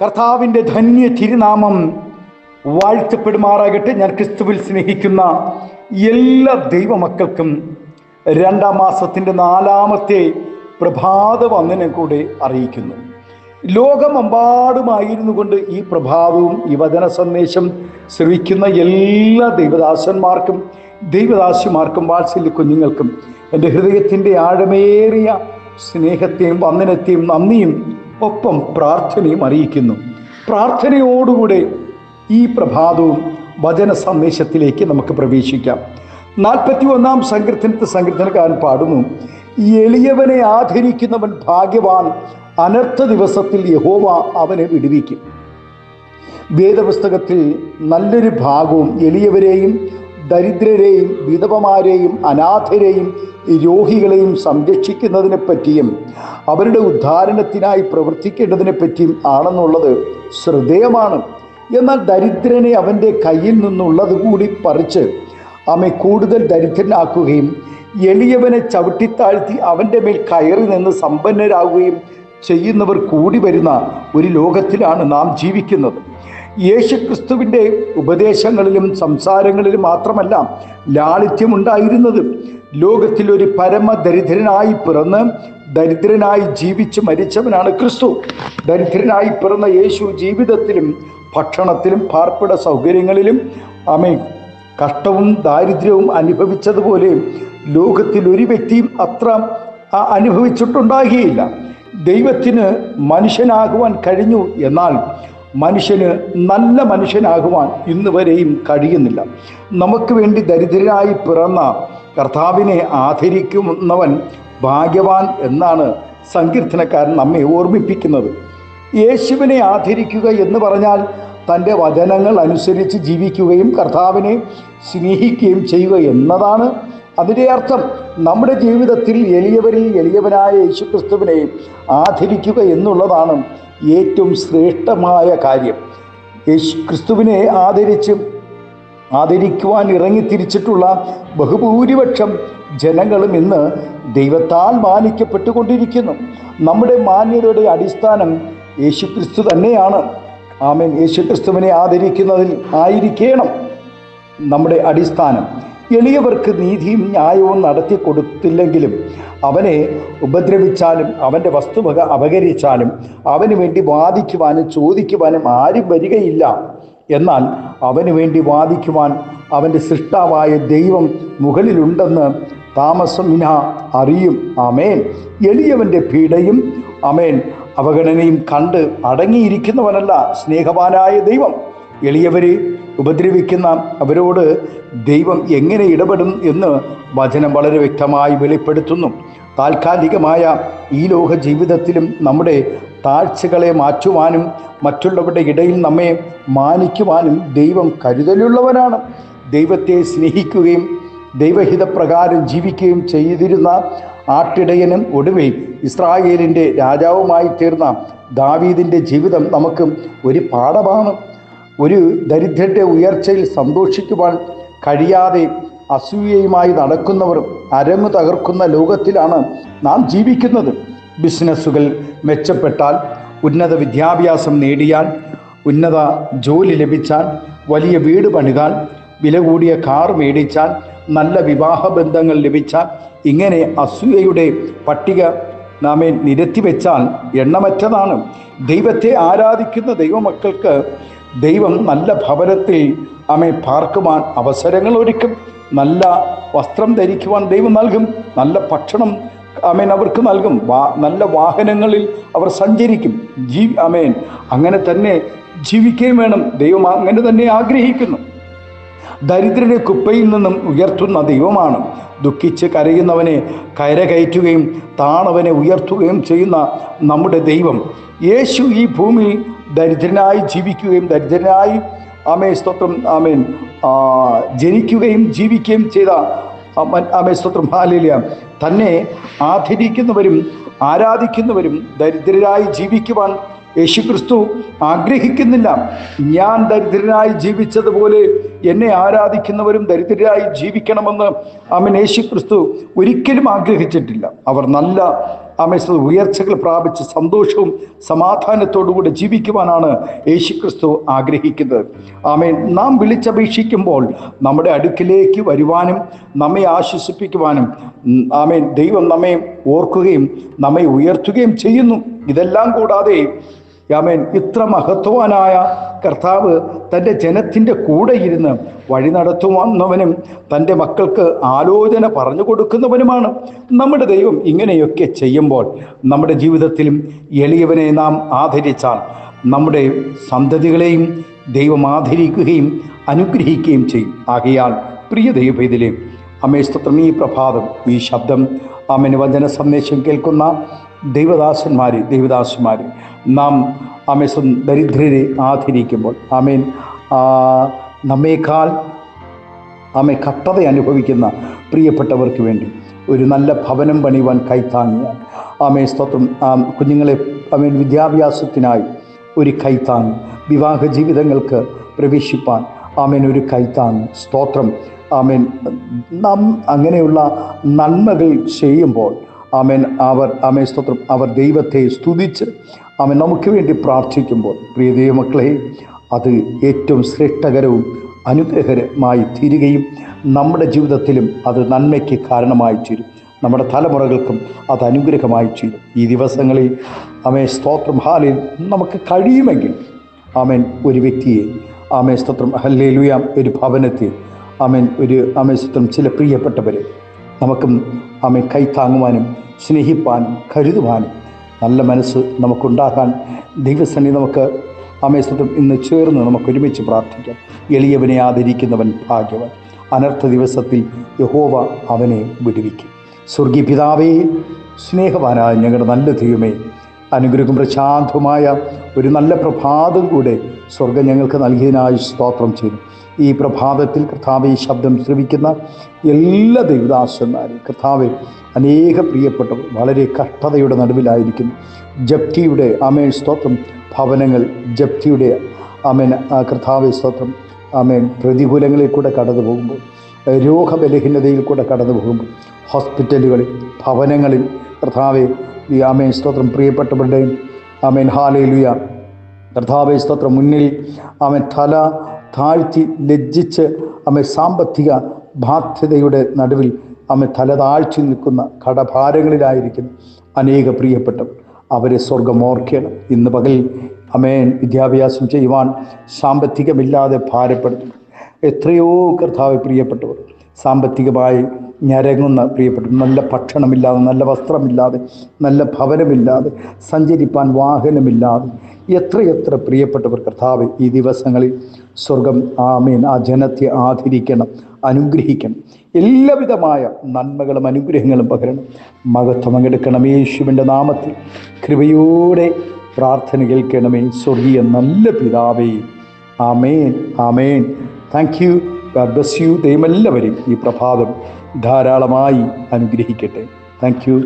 കർത്താവിന്റെ ധന്യ തിരുനാമം വാഴ്ത്തപ്പെടുമാറാകട്ടെ. ഞാൻ ക്രിസ്തുവിൽ സ്നേഹിക്കുന്ന എല്ലാ ദൈവമക്കൾക്കും രണ്ടാം മാസത്തിന്റെ നാലാമത്തെ പ്രഭാത വന്ദനം കൂടെ അറിയിക്കുന്നു. ലോകമെമ്പാടുമായിരുന്നു കൊണ്ട് ഈ പ്രഭാതവും ഈ വചന സന്ദേശം ശ്രവിക്കുന്ന എല്ലാ ദൈവദാസന്മാർക്കും ദൈവദാസിമാർക്കും വാത്സല്യ കുഞ്ഞുങ്ങൾക്കും എന്റെ ഹൃദയത്തിന്റെ ആഴമേറിയ സ്നേഹത്തെയും വന്ദനത്തെയും നന്ദിയും ഒപ്പം പ്രാർത്ഥനയും അറിയിക്കുന്നു. പ്രാർത്ഥനയോടുകൂടെ ഈ പ്രഭാതവും വചന സന്ദേശത്തിലേക്ക് നമുക്ക് പ്രവേശിക്കാം. നാൽപ്പത്തി ഒന്നാം സങ്കീർത്തനത്തെ സങ്കീർത്തനക്കാരൻ പാടുന്നു എളിയവനെ ആദരിക്കുന്നവൻ ഭാഗ്യവാൻ അനർത്ഥ ദിവസത്തിൽ യഹോവ അവനെ വിടുവിക്കും. വേദപുസ്തകത്തിൽ നല്ലൊരു ഭാഗവും എളിയവരെയും ദരിദ്രരെയും വിധവമാരെയും അനാഥരെയും രോഗികളെയും സംരക്ഷിക്കുന്നതിനെ പറ്റിയും അവരുടെ ഉദ്ധാരണത്തിനായി പ്രവർത്തിക്കേണ്ടതിനെ പറ്റിയും ആണെന്നുള്ളത് ശ്രദ്ധേയമാണ്. എന്നാൽ ദരിദ്രനെ അവന്റെ കയ്യിൽ നിന്നുള്ളത് കൂടി പറിച്ച് അമ്മ കൂടുതൽ ദരിദ്രനാക്കുകയും എളിയവനെ ചവിട്ടിത്താഴ്ത്തി അവന്റെ മേൽ കയറി നിന്ന് സമ്പന്നരാകുകയും ചെയ്യുന്നവർ കൂടി വരുന്ന ഒരു ലോകത്തിലാണ് നാം ജീവിക്കുന്നത്. യേശുക്രിസ്തുവിന്റെ ഉപദേശങ്ങളിലും സംസാരങ്ങളിലും മാത്രമല്ല ലാളിത്യമുണ്ടായിരുന്നത്. ലോകത്തിൽ ഒരു പരമദരിദ്രനായി പിറന്ന് ദരിദ്രനായി ജീവിച്ച് മരിച്ചവനാണ് ക്രിസ്തു. ദരിദ്രനായി പിറന്ന യേശു ജീവിതത്തിലും ഭക്ഷണത്തിലും പാർപ്പിട സൗകര്യങ്ങളിലും അമേ കഷ്ടവും ദാരിദ്ര്യവും അനുഭവിച്ചതുപോലെ ലോകത്തിൽ ഒരു വ്യക്തിയും അത്ര അനുഭവിച്ചിട്ടുണ്ടാകുകയില്ല ദൈവത്തിന് മനുഷ്യനാകുവാൻ കഴിഞ്ഞു എന്നാൽ മനുഷ്യന് നല്ല മനുഷ്യനാകുവാൻ ഇന്ന് വരെയും കഴിയുന്നില്ല. നമുക്ക് വേണ്ടി ദരിദ്രനായി പിറന്ന കർത്താവിനെ ആദരിക്കുന്നവൻ ഭാഗ്യവാൻ എന്നാണ് സങ്കീർത്തനക്കാരൻ നമ്മെ ഓർമ്മിപ്പിക്കുന്നത്. യേശുവിനെ ആദരിക്കുക എന്ന് പറഞ്ഞാൽ തന്റെ വചനങ്ങൾ അനുസരിച്ച് ജീവിക്കുകയും കർത്താവിനെ സ്നേഹിക്കുകയും ചെയ്യുക എന്നതാണ് അതിന്റെ അർത്ഥം. നമ്മുടെ ജീവിതത്തിൽ എളിയവരിൽ എളിയവനായ യേശുക്രിസ്തുവിനെ ആദരിക്കുക എന്നുള്ളതാണ് ഏറ്റവും ശ്രേഷ്ഠമായ കാര്യം. യേശു ക്രിസ്തുവിനെ ആദരിച്ച് ആദരിക്കുവാൻ ഇറങ്ങിത്തിരിച്ചിട്ടുള്ള ബഹുഭൂരിപക്ഷം ജനങ്ങളും ഇന്ന് ദൈവത്താൽ മാനിക്കപ്പെട്ടുകൊണ്ടിരിക്കുന്നു. നമ്മുടെ മാന്യതയുടെ അടിസ്ഥാനം യേശുക്രിസ്തു തന്നെയാണ്. ആമേൻ. യേശുക്രിസ്തുവിനെ ആദരിക്കുന്നതിൽ ആയിരിക്കണം നമ്മുടെ അടിസ്ഥാനം. എളിയവർക്ക് നീതിയും ന്യായവും നടത്തി കൊടുത്തില്ലെങ്കിലും അവനെ ഉപദ്രവിച്ചാലും അവന്റെ വസ്തുവക അപകരിച്ചാലും അവന് വേണ്ടി വാദിക്കുവാനും ചോദിക്കുവാനും ആരും വരികയില്ല. എന്നാൽ അവന് വേണ്ടി വാദിക്കുവാൻ അവന്റെ സൃഷ്ടാവായ ദൈവം മുകളിലുണ്ടെന്ന് താമസമിന അറിയും. അമേൻ എളിയവന്റെ പീഡയും അമേൻ അവഗണനയും കണ്ട് അടങ്ങിയിരിക്കുന്നവനല്ല സ്നേഹവാനായ ദൈവം. എളിയവരെ ഉപദ്രവിക്കുന്ന അവരോട് ദൈവം എങ്ങനെ ഇടപെടും എന്ന് വചനം വളരെ വ്യക്തമായി വെളിപ്പെടുത്തുന്നു. താൽക്കാലികമായ ഈ ലോക ജീവിതത്തിലും നമ്മുടെ താഴ്ചകളെ മാറ്റുവാനും മറ്റുള്ളവരുടെ ഇടയിൽ നമ്മെ മാനിക്കുവാനും ദൈവം കരുതലുള്ളവനാണ്. ദൈവത്തെ സ്നേഹിക്കുകയും ദൈവഹിതപ്രകാരം ജീവിക്കുകയും ചെയ്തിരുന്ന ആട്ടിടയനും ഒടുവിൽ ഇസ്രായേലിന്റെ രാജാവുമായി തീർന്ന ദാവീദിന്റെ ജീവിതം നമുക്ക് ഒരു പാഠമാണ്. ഒരു ദരിദ്രന്റെ ഉയർച്ചയിൽ സന്തോഷിക്കുവാൻ കഴിയാതെ അസൂയയുമായി നടക്കുന്നവർ അരങ്ങു തകർക്കുന്ന ലോകത്തിലാണ് നാം ജീവിക്കുന്നത്. ബിസിനസ്സുകൾ മെച്ചപ്പെട്ടാൽ ഉന്നത വിദ്യാഭ്യാസം നേടിയാൽ ഉന്നത ജോലി ലഭിച്ചാൽ വലിയ വീട് പണിതാൽ വില കൂടിയ കാർ മേടിച്ചാൽ നല്ല വിവാഹ ബന്ധങ്ങൾ ലഭിച്ചാൽ ഇങ്ങനെ അസൂയയുടെ പട്ടിക നാമെ നിരത്തി വെച്ചാൽ എണ്ണമറ്റതാണ്. ദൈവത്തെ ആരാധിക്കുന്ന ദൈവമക്കൾക്ക് ദൈവം നല്ല ഭവനത്തിൽ അമ്മെ പാർക്കുവാൻ അവസരങ്ങൾ ഒരുക്കും. നല്ല വസ്ത്രം ധരിക്കുവാൻ ദൈവം നൽകും. നല്ല ഭക്ഷണം അമേൻ അവർക്ക് നൽകും. വാ നല്ല വാഹനങ്ങളിൽ അവർ സഞ്ചരിക്കും. ജീ അമേൻ അങ്ങനെ തന്നെ ജീവിക്കുകയും വേണം. ദൈവം അങ്ങനെ തന്നെ ആഗ്രഹിക്കുന്നു. ദരിദ്രരെ കുപ്പയിൽ നിന്നും ഉയർത്തുന്ന ദൈവമാണ്. ദുഃഖിച്ച് കരയുന്നവനെ കയറ്റുകയും താണവനെ ഉയർത്തുകയും ചെയ്യുന്ന നമ്മുടെ ദൈവം. യേശു ഈ ഭൂമിയിൽ ദരിദ്രനായി ജീവിക്കുകയും ദരിദ്രനായി ആമേ സ്തോത്രം ആമേൻ. ജനിക്കുകയും ജീവിക്കുകയും ചെയ്ത ആമേ സ്തോത്രം ഹാലില്ല തന്നെ ആദരിക്കുന്നവരും ആരാധിക്കുന്നവരും ദരിദ്രരായി ജീവിക്കുവാൻ യേശുക്രിസ്തു ആഗ്രഹിക്കുന്നില്ല. ഞാൻ ദരിദ്രനായി ജീവിച്ചതുപോലെ എന്നെ ആരാധിക്കുന്നവരും ദരിദ്രരായി ജീവിക്കണമെന്ന് ആമൻ യേശു ക്രിസ്തു ഒരിക്കലും ആഗ്രഹിച്ചിട്ടില്ല. അവർ നല്ല അമ്മ ഉയർച്ചകൾ പ്രാപിച്ച് സന്തോഷവും സമാധാനത്തോടുകൂടി ജീവിക്കുവാനാണ് യേശു ക്രിസ്തു ആഗ്രഹിക്കുന്നത്. ആമേൻ. നാം വിളിച്ചപേക്ഷിക്കുമ്പോൾ നമ്മുടെ അടുക്കിലേക്ക് വരുവാനും നമ്മെ ആശ്വസിപ്പിക്കുവാനും ആമേൻ ദൈവം നമ്മെ ഓർക്കുകയും നമ്മെ ഉയർത്തുകയും ചെയ്യുന്നു. ഇതെല്ലാം കൂടാതെ ആമേൻ ഇത്ര മഹത്വവാനായ കർത്താവ് തന്റെ ജനത്തിന്റെ കൂടെ ഇരുന്ന് വഴി നടത്തുവന്നവനും തന്റെ മക്കൾക്ക് ആലോചന പറഞ്ഞു കൊടുക്കുന്നവനുമാണ്. നമ്മുടെ ദൈവം ഇങ്ങനെയൊക്കെ ചെയ്യുമ്പോൾ നമ്മുടെ ജീവിതത്തിലും എളിയവനെ നാം ആദരിച്ചാൽ നമ്മുടെ സന്തതികളെയും ദൈവം ആദരിക്കുകയും അനുഗ്രഹിക്കുകയും ചെയ്യും. ആകയാൽ പ്രിയ ദൈവത്തിലെ അമ്മേ സ്തോത്രം. ഈ പ്രഭാതം ഈ ശബ്ദം അമ്മന് വചന സന്ദേശം കേൾക്കുന്ന ദൈവദാസന്മാർ ദൈവദാസന്മാർ നാം അമ്മേ സ്വന്തം ദരിദ്രരെ ആദരിക്കുമ്പോൾ ആമേൻ നമ്മേക്കാൾ ആമെ കട്ടത അനുഭവിക്കുന്ന പ്രിയപ്പെട്ടവർക്ക് വേണ്ടി ഒരു നല്ല ഭവനം പണിയുവാൻ കൈത്താങ്ങിയാൽ ആമേ സ്തോത്രം കുഞ്ഞുങ്ങളെ ആമേൻ വിദ്യാഭ്യാസത്തിനായി ഒരു കൈത്താങ് വിവാഹ ജീവിതങ്ങൾക്ക് പ്രവേശിപ്പാൻ ആമേൻ. ഒരു കൈത്താൻ. സ്തോത്രം. ആമേൻ. നാം അങ്ങനെയുള്ള നന്മകൾ ചെയ്യുമ്പോൾ ആമേൻ അവർ ആമേ സ്തോത്രം. അവർ ദൈവത്തെ സ്തുതിച്ച് ആമേൻ നമുക്ക് വേണ്ടി പ്രാർത്ഥിക്കുമ്പോൾ പ്രിയ ദൈവമക്കളെ അത് ഏറ്റവും ശ്രേഷ്ഠകരവും അനുഗ്രഹകരമായി തീരുകയും നമ്മുടെ ജീവിതത്തിലും അത് നന്മയ്ക്ക് കാരണമായി തീരും. നമ്മുടെ തലമുറകൾക്കും അത് അനുഗ്രഹമായി തീരും. ഈ ദിവസങ്ങളിൽ അമേ സ്തോത്രം ഹാലിൽ നമുക്ക് കഴിയുമെങ്കിൽ ആമേൻ ഒരു വ്യക്തിയെ ആമേ സ്തോത്രം. ഹല്ലേലുയാം. ഒരു ഭവനത്തിൽ. ആമേൻ. ഒരു ആമേ സ്തോത്രം. ചില പ്രിയപ്പെട്ടവർ നമുക്കും ആമേ കൈത്താങ്ങുവാനും സ്നേഹിപ്പാനും കരുതുവാനും നല്ല മനസ്സ് നമുക്കുണ്ടാകാൻ ദൈവസന്നി നമുക്ക് അമേസ്വത്വം ഇന്ന് ചേർന്ന് നമുക്ക് ഒരുമിച്ച് പ്രാർത്ഥിക്കാം. എളിയവനെ ആദരിക്കുന്നവൻ ഭാഗ്യവൻ. അനർത്ഥ ദിവസത്തിൽ യഹോവ അവനെ വിടുവിക്കും. സ്വർഗീയ പിതാവേ സ്നേഹവാനായ ഞങ്ങളുടെ നല്ല ദൈവമേ അനുഗ്രഹം പ്രശാന്തമായ ഒരു നല്ല പ്രഭാതം കൂടെ സ്വർഗം ഞങ്ങൾക്ക് നൽകിയതിനായി സ്തോത്രം ചെയ്തു ഈ പ്രഭാതത്തിൽ കർത്താവ് ഈ ശബ്ദം ശ്രവിക്കുന്ന എല്ലാ ദൈവദാസന്മാരും കർത്താവ് അനേക പ്രിയപ്പെട്ടവർ വളരെ കഷ്ടതയുടെ നടുവിലായിരിക്കുന്നു. ജപ്തിയുടെ അമേൻ സ്തോത്രം. ഭവനങ്ങൾ ജപ്തിയുടെ അമേൻ കർത്താവ് സ്തോത്രം. അമേൻ പ്രതികൂലങ്ങളിൽ കൂടെ കടന്നു പോകുമ്പോൾ രോഗബലഹീനതയിൽ കൂടെ കടന്നു പോകുമ്പോൾ ഹോസ്പിറ്റലുകളിൽ ഭവനങ്ങളിൽ കർത്താവെ ഈ ആമേൻ സ്തോത്രം പ്രിയപ്പെട്ടവരുടെയും ആമേൻ ഹാലയിലുയ കർത്താവെ സ്തോത്രം മുന്നിൽ ആമൻ തല താഴ്ത്തി ലജ്ജിച്ച് ആമെ സാമ്പത്തിക ബാധ്യതയുടെ നടുവിൽ ആമെ തല താഴ്ത്തി നിൽക്കുന്ന കടഭാരങ്ങളിലായിരിക്കുന്നു അനേക പ്രിയപ്പെട്ടവർ അവരെ സ്വർഗം ഓർക്കണം. ഇന്ന് പകൽ അമേൻ വിദ്യാഭ്യാസം ചെയ്യുവാൻ സാമ്പത്തികമില്ലാതെ ഭാരപ്പെടുന്നു എത്രയോ കർത്താവ് പ്രിയപ്പെട്ടവർ സാമ്പത്തികമായി ഞരങ്ങുന്ന പ്രിയപ്പെട്ട നല്ല ഭക്ഷണമില്ലാതെ നല്ല വസ്ത്രമില്ലാതെ നല്ല ഭവനമില്ലാതെ സഞ്ചരിപ്പാൻ വാഹനമില്ലാതെ എത്രയെത്ര പ്രിയപ്പെട്ടവർ കർത്താവ് ഈ ദിവസങ്ങളിൽ സ്വർഗം ആമേൻ ആ ജനത്തെ ആദരിക്കണം അനുഗ്രഹിക്കണം. എല്ലാവിധമായ നന്മകളും അനുഗ്രഹങ്ങളും പകരണം. മഹത്വം പങ്കെടുക്കണം യേശുവിന്റെ നാമത്തിൽ. കൃപയോടെ പ്രാർത്ഥന കേൾക്കണമേ. സ്വർഗീയ നല്ല പിതാവേ. ആമേൻ ആമേൻ. Thank you God bless you ദൈവമെല്ലാവരെയും ഈ പ്രഭാതം ധാരാളമായി അനുഗ്രഹിക്കട്ടെ. Thank you